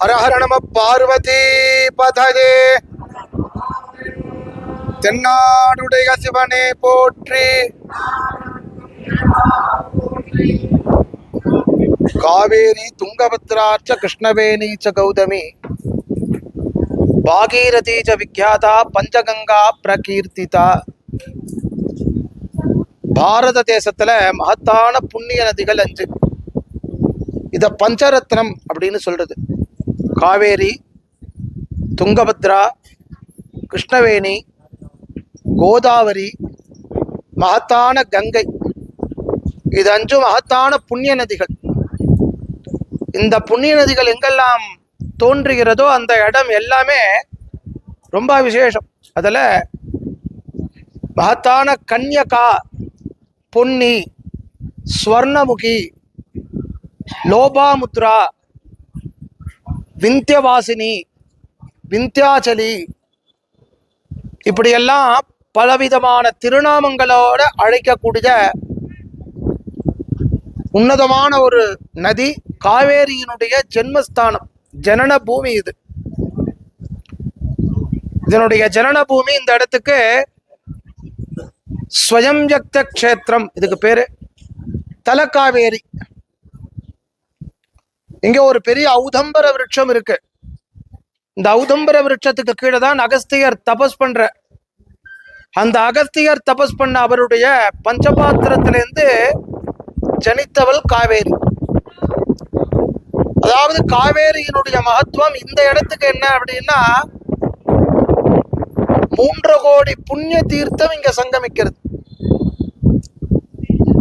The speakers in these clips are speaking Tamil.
ஹரஹர நம பார்வதி பதஜே தென்னாடுடைய சிவனே போற்றி காவேரி துங்கபத்ராச்ச கிருஷ்ணவேணி ச கௌதமி பாகீரதி ச விக்யாதா பஞ்சகங்கா பிரகீர்த்திதா பாரத தேசத்துல மகத்தான புண்ணிய நதிகள் அஞ்சு. இத பஞ்சரத்னம் அப்படின்னு சொல்றது. காவேரி துங்கபத்ரா கிருஷ்ணவேணி கோதாவரி மகத்தான கங்கை. இது அஞ்சு மகத்தான புண்ணிய நதிகள். இந்த புண்ணிய நதிகள் எங்கெல்லாம் தோன்றுகிறதோ அந்த இடம் எல்லாமே ரொம்ப விசேஷம். அதில் மகத்தான கன்யகா பொன்னி ஸ்வர்ணமுகி லோபாமுத்ரா விந்தியவாசினி விந்தியாச்சலி இப்படியெல்லாம் பலவிதமான திருநாமங்களோட அழைக்கக்கூடிய உன்னதமான ஒரு நதி காவேரியினுடைய ஜென்மஸ்தானம் ஜனன பூமி இது. இதனுடைய ஜனன பூமி இந்த இடத்துக்கு ஸ்வயம்யக்த க்ஷேத்திரம் இதுக்கு பேரு. தலக்காவேரி இங்க ஒரு பெரிய ஔதம்பர விருட்சம் இருக்கு. இந்த ஔதம்பர விருட்சத்துக்கு கீழே தான் அகஸ்தியர் தபஸ் பண்ற. அந்த அகஸ்தியர் தபஸ் பண்ண அவருடைய பஞ்சபாத்திரத்திலிருந்து ஜனித்தவள் காவேரி. அதாவது காவேரியினுடைய மகத்துவம் இந்த இடத்துக்கு என்ன அப்படின்னா மூன்று கோடி புண்ணிய தீர்த்தம் இங்க சங்கமிக்கிறது.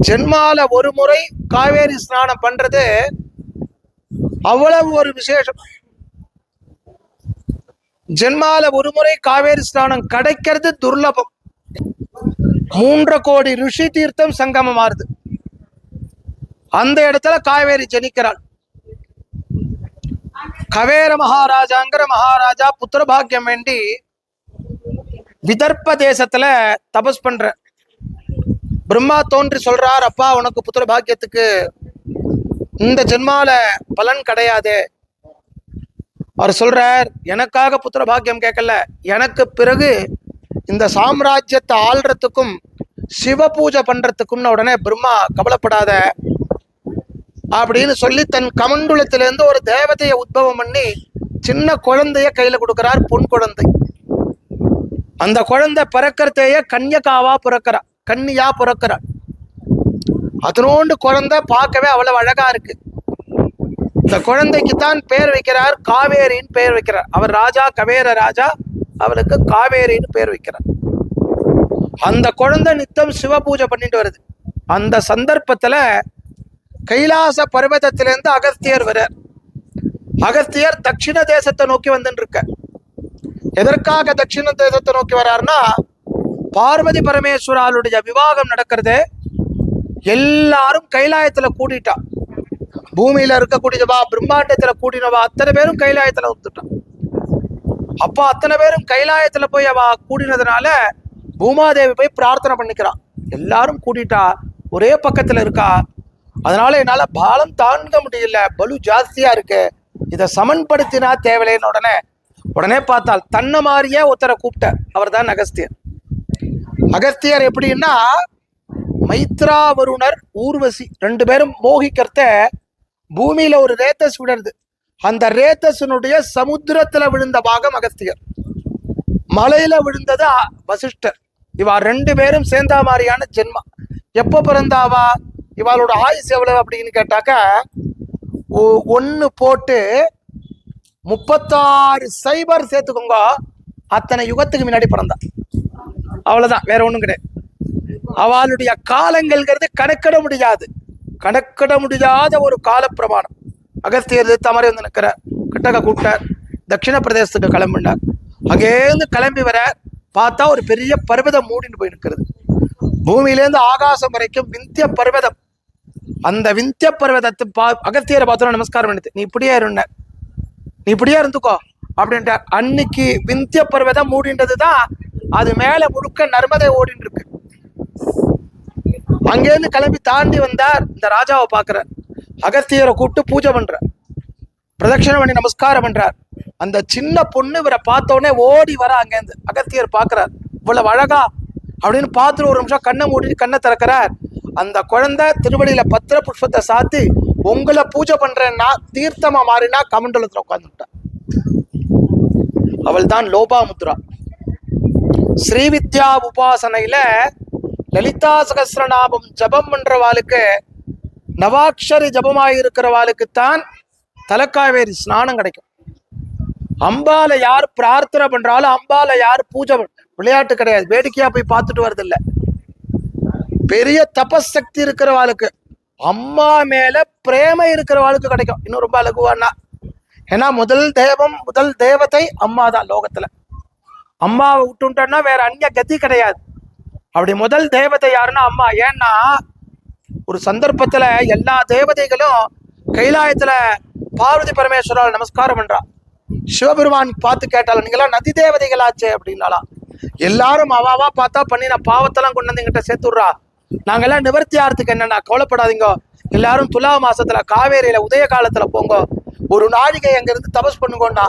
ஜென்மால ஒரு முறை காவேரி ஸ்நானம் பண்றது அவ்வளவு ஒரு விசேஷம். ஜென்மால ஒரு முறை காவேரி ஸ்நானம் கிடைக்கிறது துர்லபம். மூன்று கோடி ரிஷி தீர்த்தம் சங்கமமாறுது அந்த இடத்துல காவேரி ஜனிக்கிறாள். கவேர மகாராஜாங்கிற மகாராஜா புத்திர பாக்கியம் வேண்டி விதர்ப்ப தேசத்துல தபஸ் பண்ற. பிரம்மா தோன்றி சொல்றார் அப்பா உனக்கு புத்திர பாக்கியத்துக்கு இந்த ஜென்மால பலன் கிடையாது. அவர் சொல்றார் எனக்காக புத்திர பாக்கியம் கேட்கல. எனக்கு பிறகு இந்த சாம்ராஜ்யத்தை ஆள்றதுக்கும் சிவ பூஜை பண்றதுக்கும்னு உடனே பிரம்மா கவலைப்படாத அப்படின்னு சொல்லி தன் கமண்டுலத்திலேருந்து ஒரு தேவதையை உத்பவம் பண்ணி சின்ன குழந்தைய கையில கொடுக்கிறார் பொன் குழந்தை. அந்த குழந்தை பிறக்கிறதையே கன்யகாவா பிறக்கிறா கன்னியா பிறக்கிறா. அதனோண்டு குழந்தை பார்க்கவே அவ்வளவு அழகா இருக்கு. இந்த குழந்தைக்கு தான் பேர் வைக்கிறார் காவேரின்னு பேர் வைக்கிறார். அவர் ராஜா கவேர ராஜா அவளுக்கு காவேரின்னு பேர் வைக்கிறார். அந்த குழந்தை நித்தம் சிவ பூஜை பண்ணிட்டு வருது. அந்த சந்தர்ப்பத்துல கைலாச பர்வதத்திலிருந்து அகஸ்தியர் வர்றார். அகஸ்தியர் தட்சிண தேசத்தை நோக்கி வந்துட்டு இருக்க எதற்காக தட்சிண தேசத்தை நோக்கி வர்றாருன்னா பார்வதி பரமேஸ்வராளுடைய விவாகம் நடக்கிறது எல்லாரும் கைலாயத்துல கூட்டிட்டா பூமியில இருக்கக்கூடியவா பிரம்மாண்டத்துல கூட்டினவா அத்தனை பேரும் கைலாயத்துல வந்துட்டான். அப்போ அத்தனை பேரும் கைலாயத்துல போய் அவ கூடினதுனால பூமாதேவி போய் பிரார்த்தனை பண்ணிக்கிறான் எல்லாரும் கூட்டிட்டா ஒரே பக்கத்துல இருக்கா. அதனால என்னால பாலம் தாங்க முடியல பலு ஜாஸ்தியா இருக்கு. இதை சமன்படுத்தினா தேவையில்லைன்னு உடனே உடனே பார்த்தால் தன்னை மாதிரியே ஒருத்தரை கூப்பிட்ட. அவர் தான் அகஸ்தியர். அகஸ்தியர் எப்படின்னா மைத்ரா வருணர் ஊர்வசி ரெண்டு பேரும் மோகிக்கிறத பூமியில ஒரு ரேத்தஸ் விடுறது. அந்த ரேத்தஸினுடைய சமுத்திரத்துல விழுந்த பாகம் அகஸ்தியர் மலையில விழுந்தது வசிஷ்டர். இவா ரெண்டு பேரும் சேர்ந்தா மாதிரியான ஜென்மா எப்போ பிறந்தாவா? இவாளோட ஆயுஸ் எவ்வளவு அப்படின்னு கேட்டாக்க ஒ- போட்டு முப்பத்தாறு சைபர் சேர்த்துக்கோங்க. அத்தனை யுகத்துக்கு முன்னாடி பிறந்தா. அவ்வளவுதான் வேற ஒண்ணும் கிடையாது. அவளுடைய காலங்கள்ங்கிறது கணக்கிட முடியாது. கணக்கிட முடியாத ஒரு கால பிரமாணம் அகஸ்தியர் தமரை வந்து நிற்கிற கிட்டக்க கூப்பிட்டார். தட்சிண பிரதேசத்துக்கு கிளம்பினார். அங்கேருந்து கிளம்பி வர பார்த்தா ஒரு பெரிய பர்வதம் மூடின்னு போய் நிற்கிறது. பூமியிலேருந்து ஆகாசம் வரைக்கும் விந்திய பர்வதம். அந்த விந்திய பர்வதத்தை பா அகத்தியரை பார்த்தோன்னா நமஸ்காரம் பண்ணிட்டு நீ இப்படியே இருந்த. நீ இப்படியே இருந்துக்கோ. அப்படின்ட்டு அன்னைக்கு விந்திய பர்வதம் மூடின்றது தான் அது மேலே முழுக்க நர்மதை ஓடின்னு இருக்கு. அங்கேருந்து கிளம்பி தாண்டி வந்தார் இந்த ராஜாவை பார்க்குறார் அகஸ்தியரை கூப்பிட்டு பூஜை பண்ணுறார் பிரதட்சிணம் பண்ணி நமஸ்காரம் பண்ணுறார் அந்த சின்ன பொண்ணு இவரை பார்த்த உடனே ஓடி வர அங்கேருந்து அகத்தியர் பார்க்குறார். இவ்வளவு அழகா அப்படின்னு பார்த்துட்டு ஒரு நிமிஷம் கண்ணை மூடிட்டு கண்ணை திறக்கிறார். அந்த குழந்தை திருவடியில் பத்திர புஷ்பத்தை சாத்தி உங்களை பூஜை பண்றேன்னா தீர்த்தமா மாறினா கமண்டலத்தில் உட்காந்துட்டா அவள் தான் லோபாமுத்ரா. ஸ்ரீவித்யா உபாசனையில லலிதா சகசிரநாமம் ஜபம் பண்றவாளுக்கு நவாட்சரி ஜபமாயிருக்கிறவாளுக்குத்தான் தலக்காவேரி ஸ்நானம் கிடைக்கும். அம்பால யார் பிரார்த்தனை பண்றாலும் அம்பால யார் பூஜை விளையாட்டு கிடையாது. வேடிக்கையா போய் பார்த்துட்டு வரது பெரிய தபசக்தி இருக்கிறவாளுக்கு அம்மா மேல பிரேம இருக்கிறவாளுக்கு கிடைக்கும். இன்னும் ரொம்ப அழகுவானா ஏன்னா முதல் தேவம் முதல் தெய்வத்தை அம்மா தான் லோகத்துல. அம்மாவை விட்டுட்டோம்னா வேற அந்நிய கதி கிடையாது. அப்படி முதல் தேவதை யாருன்னா அம்மா. ஏன்னா ஒரு சந்தர்ப்பத்துல எல்லா தேவதைகளும் கைலாயத்துல பார்வதி பரமேஸ்வரால் நமஸ்காரம் பண்றா. சிவபெருமான் பார்த்து கேட்டாலும் நீங்களாம் நதி தேவதைகளாச்சே அப்படின்னாலாம் எல்லாரும் அவாவா பார்த்தா பண்ணின பாவத்தெல்லாம் கொண்டு வந்து எங்கிட்ட சேர்த்துடுறா நாங்கெல்லாம் நிவர்த்தி ஆகிறதுக்கு என்னன்னா கவலைப்படாதீங்க. எல்லாரும் துலா மாசத்துல காவேரியில உதய காலத்துல போங்க. ஒரு நாழிகை அங்க இருந்து தபஸ் பண்ணுங்கண்ணா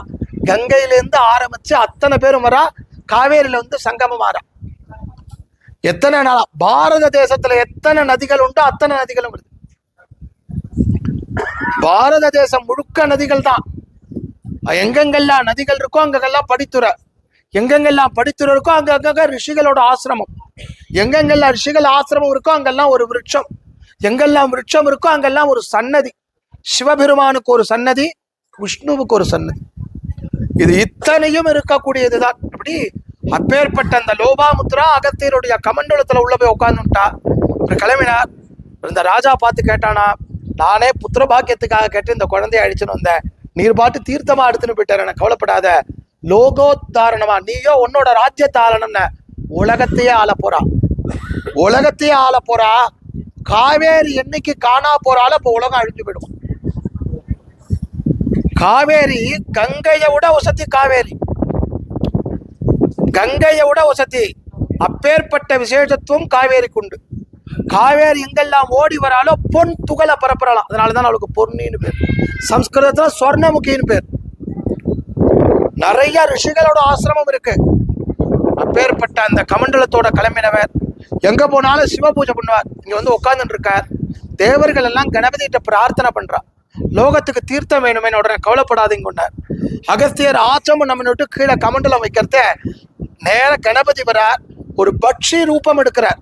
கங்கையிலேருந்து ஆரம்பிச்சு அத்தனை பேரும் வரா காவேரியில வந்து சங்கமம் ஆறா எத்தனை நாளா? பாரத தேசத்துல எத்தனை நதிகள் உண்டோ அத்தனை நதிகளும் வருது. பாரத தேசம் முழுக்க நதிகள் தான் எங்கெங்கெல்லாம் நதிகள் இருக்கோ அங்கெல்லாம் படித்துறை. எங்கெங்கெல்லாம் படித்துறை இருக்கோ அங்க அங்கங்க ரிஷிகளோட ஆசிரமம். எங்கெங்கெல்லாம் ரிஷிகள் ஆசிரமம் இருக்கோ அங்கெல்லாம் ஒரு விருட்சம். எங்கெல்லாம் விருட்சம் இருக்கோ அங்கெல்லாம் ஒரு சன்னதி. சிவபெருமானுக்கு ஒரு சன்னதி விஷ்ணுவுக்கு ஒரு சன்னதி. இது இத்தனையும் இருக்கக்கூடியதுதான். அப்படி அப்பேற்பட்ட அந்த லோபாமுத்ரா அகத்தியருடைய கமண்டலத்தில் உள்ள போய் உட்காந்துட்டா ஒரு கிளம்பினார். இந்த ராஜா பார்த்து கேட்டானா நானே புத்திர பாக்கியத்துக்காக கேட்டு இந்த குழந்தைய அழிச்சுன்னு வந்தேன். நீர் பாட்டு தீர்த்தமா எடுத்துன்னு போயிட்டார். எனக்கு கவலைப்படாத. லோகோத்தாரணமா நீயோ உன்னோட ராஜ்யத்தை ஆளணும்னு உலகத்தையே ஆள போறா. உலகத்தையே ஆள போறா. காவேரி என்னைக்கு காணா போறால அப்போ உலகம் அழிஞ்சு போயிடும். காவேரி கங்கையை விட வசதி காவேரி. கங்கையை விட வசதி. அப்பேற்பட்ட விசேஷத்துவம் காவேரிக்கு உண்டு. காவேரி எங்கெல்லாம் ஓடி வராலோ பொன் துகளை பரப்புறாளாம். அதனால தான் அவளுக்கு பொன்னின்னு பேர். சம்ஸ்கிருதத்தில் சொர்ணமுகின்னு பேர். நிறைய ரிஷிகளோட ஆசிரமம் இருக்கு. அப்பேற்பட்ட அந்த கமண்டலத்தோட கிளம்பினவர். எங்க போனாலும் சிவ பூஜை பண்ணுவார். இங்க வந்து உட்கார்ந்துட்டு இருக்கார். தேவர்கள் எல்லாம் கணபதிகிட்ட பிரார்த்தனை பண்றா. லோகத்துக்கு தீர்த்தம் வேணுமே உடனே கவலைப்படாதீங்க கொண்டார் அகஸ்தியர் ஆச்சமும் நம்ம விட்டு கீழே கமண்டலம் வைக்கிறத நேர கணபதி வரார் ஒரு பட்சி ரூபம் எடுக்கிறார்.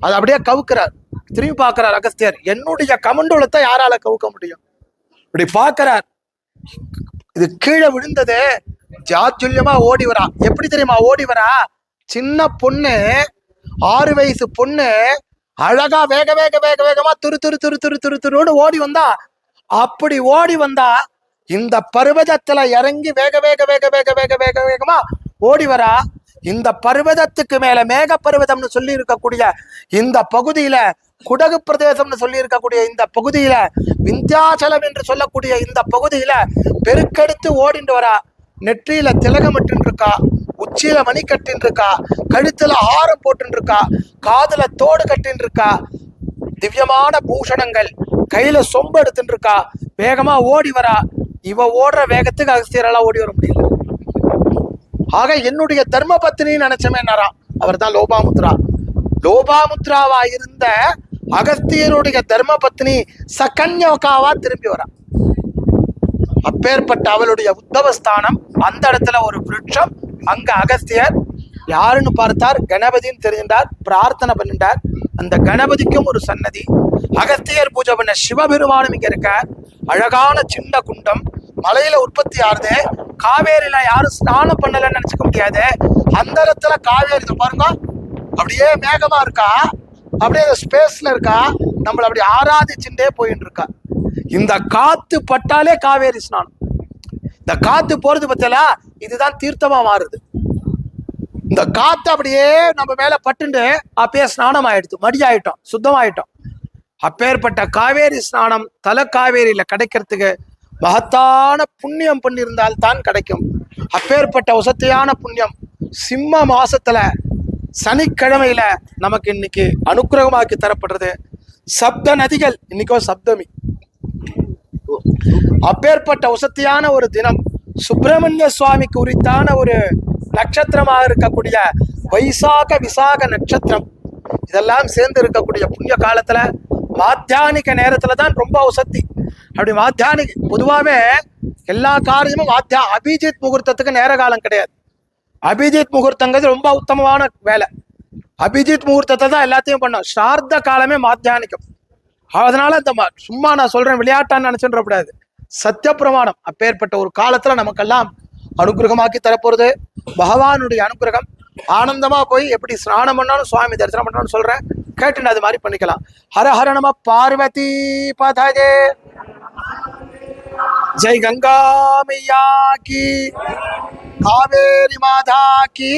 அதை அப்படியே கவுக்கிறார். திரும்பி பார்க்கிறார் அகஸ்தியர். என்னுடைய கமண்டூலத்தை யாரால கவுக்க முடியும்? இப்படி பார்க்கிறார். இது கீழே விழுந்தது ஜாத்துல்யமா ஓடி வரா. எப்படி தெரியுமா? ஓடி வரா. சின்ன பொண்ணு ஆறு வயசு பொண்ணு அழகா வேக வேக வேக வேகமா துரு துரு துரு துரு துரு துருன்னு ஓடி வந்தா. அப்படி ஓடி வந்தா இந்த பருவதத்துல இறங்கி வேக வேக வேக வேக வேக வேக வேகமா ஓடி வரா. இந்த பர்வதத்துக்கு மேல மேக பர்வதம்னு சொல்லி இருக்கக்கூடிய இந்த பகுதியில குடகு பிரதேசம்னு சொல்லி இருக்கக்கூடிய இந்த பகுதியில விந்தியாச்சலம் என்று சொல்லக்கூடிய இந்த பகுதியில பெருக்கெடுத்து ஓடிண்டு வரா. நெற்றியில திலகமிட்டு இருக்கா உச்சியில மணி கட்டின் இருக்கா கழுத்துல ஆரம் போட்டுன்னு இருக்கா காதுல தோடு கட்டின் இருக்கா திவ்யமான பூஷணங்கள் கையில சொம்பு எடுத்துட்டு இருக்கா வேகமா ஓடி வரா. இவ ஓடுற வேகத்துக்கு அகஸ்தியரெல்லாம் ஓடி வர முடியல. ஆக என்னுடைய தர்ம நினைச்சமே நினைச்சமேனாரா அவர் தான் லோபாமுத்ரா. லோபாமுத்ராவா இருந்த அகஸ்தியருடைய தர்ம பத்னி சகன்யோகாவா திரும்பி வரா. அப்பேற்பட்ட அவளுடைய உத்தவஸ்தானம் அந்த இடத்துல ஒரு விருட்சம். அங்க அகஸ்தியர் யாருன்னு பார்த்தார்? கணபதின்னு தெரிஞ்சின்றார் பிரார்த்தனை பண்ணிட்டார் அந்த கணபதிக்கும் ஒரு சன்னதி. அகஸ்தியர் பூஜை பண்ண சிவபெருமானும் இங்க இருக்க அழகான சின்ன குண்டம். மலையில உற்பத்தி ஆறுதே. காவேரியில யாரும் ஸ்நானம் பண்ணலன்னு நினைச்சுக்க முடியாது. அந்த இடத்துல காவேரி பாருங்க. அப்படியே மேகமா இருக்கா? அப்படியே ஸ்பேஸ்ல இருக்கா? நம்மள அப்படி ஆராதிச்சுட்டே போயிட்டு இருக்கா. இந்த காத்து பட்டாலே காவேரி ஸ்நானம். இந்த காத்து போறது பத்தில இதுதான் தீர்த்தமா மாறுது. இந்த காத்து அப்படியே நம்ம மேல பட்டுண்டு அப்பயே ஸ்நானம் ஆயிடுது. மடி ஆயிட்டோம் சுத்தமாயிட்டோம். அப்பேற்பட்ட காவேரி ஸ்நானம் தலை காவேரியில கிடைக்கிறதுக்கு மகத்தான புண்ணியம் பண்ணியிருந்தால் தான் கிடைக்கும். அப்பேற்பட்ட வசதியான புண்ணியம் சிம்ம மாசத்துல சனிக்கிழமையில நமக்கு இன்னைக்கு அனுக்கிரகமாக்கி தரப்படுறது. சப்த நதிகள் இன்னைக்கோ சப்தமி. அப்பேற்பட்ட உசத்தியான ஒரு தினம் சுப்பிரமணிய சுவாமிக்கு உரித்தான ஒரு நட்சத்திரமாக இருக்கக்கூடிய வைசாக விசாக நட்சத்திரம். இதெல்லாம் சேர்ந்து இருக்கக்கூடிய புண்ணிய காலத்துல மாத்தியானிக நேரத்துல தான் ரொம்ப உசத்தி. அப்படி வாத்தியானு பொதுவாகவே எல்லா காரியமும் வாத்தியா அபிஜித் முகூர்த்தத்துக்கு நேர காலம் கிடையாது. அபிஜித் முகூர்த்தங்கிறது ரொம்ப உத்தமமான வேலை. அபிஜித் முகூர்த்தத்தை தான் எல்லாத்தையும் பண்ணோம். சார்த காலமே மாத்தியானிக்கும் அதனால இந்த சும்மா நான் சொல்றேன் விளையாட்டான்னு நினைச்சுட்டு கூடாது சத்திய பிரமாணம் அப்பேற்பட்ட ஒரு காலத்துல நமக்கெல்லாம் அனுகிரகமாக்கி தரப்போறது. பகவானுடைய அனுகிரகம். ஆனந்தமா போய் எப்படி ஸ்நானம் பண்ணாலும் சுவாமி தரிசனம் பண்ணாலும் சொல்றேன். கேட்டு அது மாதிரி பண்ணிக்கலாம். ஹர ஹர நம பார்வதி பதஜே. ஜெய் கங்கா மையா கி காவேரி மாதா கி.